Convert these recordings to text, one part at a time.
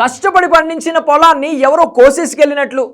కష్టపడి పండించిన పొలాన్ని ఎవరో కోసేసుకెళ్ళినట్లు.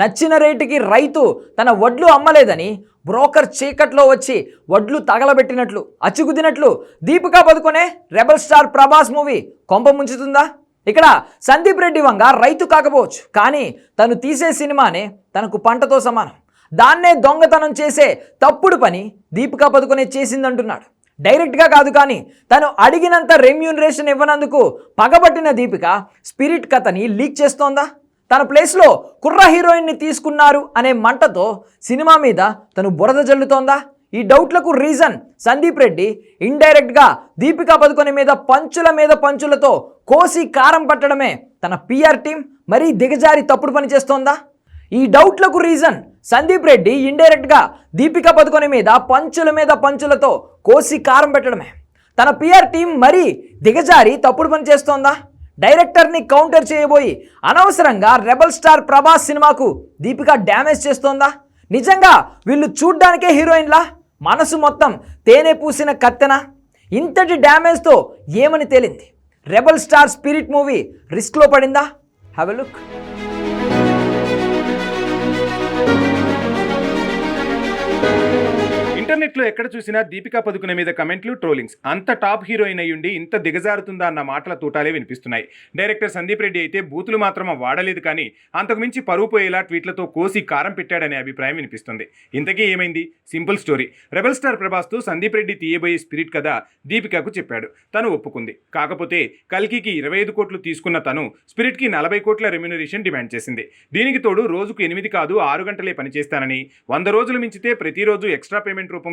నచ్చిన రేటుకి రైతు తన వడ్లు అమ్మలేదని బ్రోకర్ చీకట్లో వచ్చి వడ్లు తగలబెట్టినట్లు అచ్చుకుదినట్లు Deepika Padukone rebel star Prabhas movie కొంప ముంచుతుందా? ఇక్కడ సందీప్ రెడ్డి వంగ రైతు కాకపోవచ్చు కానీ తను తీసే సినిమానే తనకు పంటతో సమానం. దాన్నే దొంగతనం చేసే తప్పుడు పని దీపికా పదుకొనే చేసిందంటున్నాడు. డైరెక్ట్గా కాదు కానీ తను అడిగినంత రెమ్యూనరేషన్ ఇవ్వనందుకు పగబట్టిన దీపిక స్పిరిట్ కథని లీక్ చేస్తోందా? తన ప్లేస్లో కుర్ర హీరోయిన్ని తీసుకున్నారు అనే మంటతో సినిమా మీద తను బురద జల్లుతోందా? ఈ డౌట్లకు రీజన్ సందీప్ రెడ్డి ఇండైరెక్ట్గా దీపికా పదుకొని మీద పంచుల మీద పంచులతో కోసి కారం పట్టడమే తన పిఆర్ టీం మరీ దిగజారి తప్పుడు పని చేస్తోందా? ఈ డౌట్లకు రీజన్ సందీప్ రెడ్డి ఇండైరెక్ట్గా దీపికా పదుకొని మీద పంచుల మీద పంచులతో కోసి కారం పెట్టడమే. తన పిఆర్ టీం మరీ దిగజారి తప్పుడు పని చేస్తోందా? డైరెక్టర్ని కౌంటర్ చేయబోయి అనవసరంగా రెబల్ స్టార్ ప్రభాస్ సినిమాకు దీపిక డ్యామేజ్ చేస్తోందా? నిజంగా వీళ్ళు చూడ్డానికే హీరోయిన్లా? మనసు మొత్తం తేనె పూసిన కత్తెన? ఇంతటి డ్యామేజ్తో ఏమని తేలింది? రెబల్ స్టార్ స్పిరిట్ మూవీ రిస్క్లో పడిందా? Have a look Thank you. ఇంటర్నెట్లో ఎక్కడ చూసినా దీపికా పదుకునే మీద కమెంట్లు ట్రోలింగ్స్. అంత టాప్ హీరోయిన్ అయ్యుండి ఇంత దిగజారుతుందా అన్న మాటల తూటాలే వినిపిస్తున్నాయి. డైరెక్టర్ సందీప్ రెడ్డి అయితే బూతులు మాత్రం వాడలేదు కానీ అంతకుమించి పరువు పోయేలా ట్వీట్లతో కోసి కారం పెట్టాడనే అభిప్రాయం వినిపిస్తుంది. ఇంతకీ ఏమైంది? Simple story. రెబల్ స్టార్ ప్రభాస్తో సందీప్ రెడ్డి తీయబోయే స్పిరిట్ కథ దీపికకు చెప్పాడు. తను ఒప్పుకుంది. కాకపోతే కల్కికి ఇరవై ఐదు కోట్లు తీసుకున్న తను స్పిరిట్కి నలభై కోట్ల రెమ్యునరేషన్ డిమాండ్ చేసింది. దీనికి తోడు రోజుకు ఎనిమిది కాదు ఆరు గంటలే పనిచేస్తానని వంద రోజులు మించితే ప్రతిరోజు ఎక్స్ట్రా పేమెంట్ రూపంలో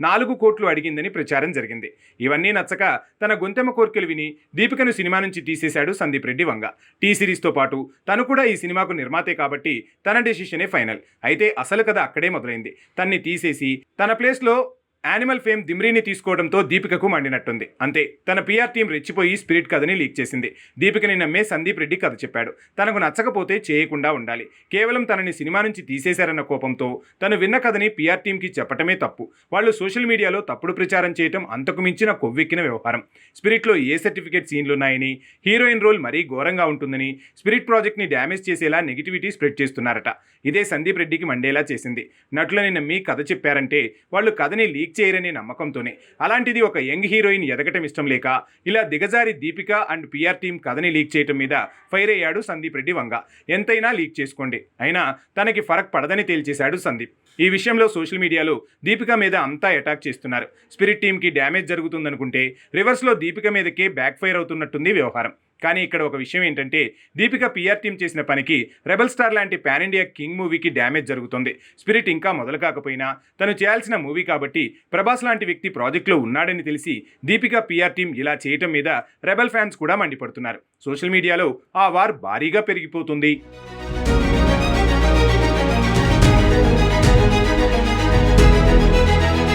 నాలుగు కోట్లు అడిగిందని ప్రచారం జరిగింది. ఇవన్నీ నచ్చక తన గుంతెమ్మ కోర్కెలు విని దీపికను సినిమా నుంచి తీసేశాడు సందీప్ రెడ్డి వంగ. టీ సిరీస్తో పాటు తను కూడా ఈ సినిమాకు నిర్మాతే కాబట్టి తన డెసిషనే ఫైనల్. అయితే అసలు కథ అక్కడే మొదలైంది. తన్ని తీసేసి తన ప్లేస్లో యానిమల్ ఫేమ్ దిమ్రీని తీసుకోవడంతో దీపికకు మండినట్టుంది. అంతే తన పిఆర్ టీం రెచ్చిపోయి స్పిరిట్ కథని లీక్ చేసింది. దీపికని నమ్మే సందీప్ రెడ్డి కథ చెప్పాడు. తనకు నచ్చకపోతే చేయకుండా ఉండాలి. కేవలం తనని సినిమా నుంచి తీసేశారన్న కోపంతో తను విన్న కథని పిఆర్ టీంకి చెప్పటమే తప్పు. వాళ్ళు సోషల్ మీడియాలో తప్పుడు ప్రచారం చేయటం అంతకు మించిన కొవ్వెక్కిన వ్యవహారం. స్పిరిట్లో ఏ సర్టిఫికేట్ సీన్లున్నాయని హీరోయిన్ రోల్ మరీ ఘోరంగా ఉంటుందని స్పిరిట్ ప్రాజెక్ట్ని డ్యామేజ్ చేసేలా నెగిటివిటీ స్ప్రెడ్ చేస్తున్నారట. ఇదే సందీప్ రెడ్డికి మండేలా చేసింది. నటులని నమ్మి కథ చెప్పారంటే వాళ్ళు కథని లీక్ లీక్ చేయరనే నమ్మకంతోనే. అలాంటిది ఒక యంగ్ హీరోయిన్ ఎదగటం ఇష్టం లేక ఇలా దిగజారి దీపిక అండ్ పిఆర్ టీం కథని లీక్ చేయటం మీద ఫైర్ అయ్యాడు సందీప్ రెడ్డి వంగ. ఎంతైనా లీక్ చేసుకోండి. అయినా తనకి ఫరక్ పడదని తేల్చేశాడు సందీప్. ఈ విషయంలో సోషల్ మీడియాలో దీపిక మీద అంతా అటాక్ చేస్తున్నారు. స్పిరిట్ టీంకి డ్యామేజ్ జరుగుతుందనుకుంటే రివర్స్లో దీపిక మీదకే బ్యాక్ ఫైర్ అవుతున్నట్టుంది వ్యవహారం. కానీ ఇక్కడ ఒక విషయం ఏంటంటే దీపిక పిఆర్ టీం చేసిన పనికి రెబల్ స్టార్ లాంటి పాన్ ఇండియా కింగ్ మూవీకి డ్యామేజ్ జరుగుతుంది. స్పిరిట్ ఇంకా మొదలు కాకపోయినా తను చేయాల్సిన మూవీ కాబట్టి ప్రభాస్ లాంటి వ్యక్తి ప్రాజెక్ట్లో ఉన్నాడని తెలిసి దీపిక పిఆర్ టీం ఇలా చేయటం మీద రెబల్ ఫ్యాన్స్ కూడా మండిపడుతున్నారు. సోషల్ మీడియాలో ఆ వార్ భారీగా పెరిగిపోతుంది.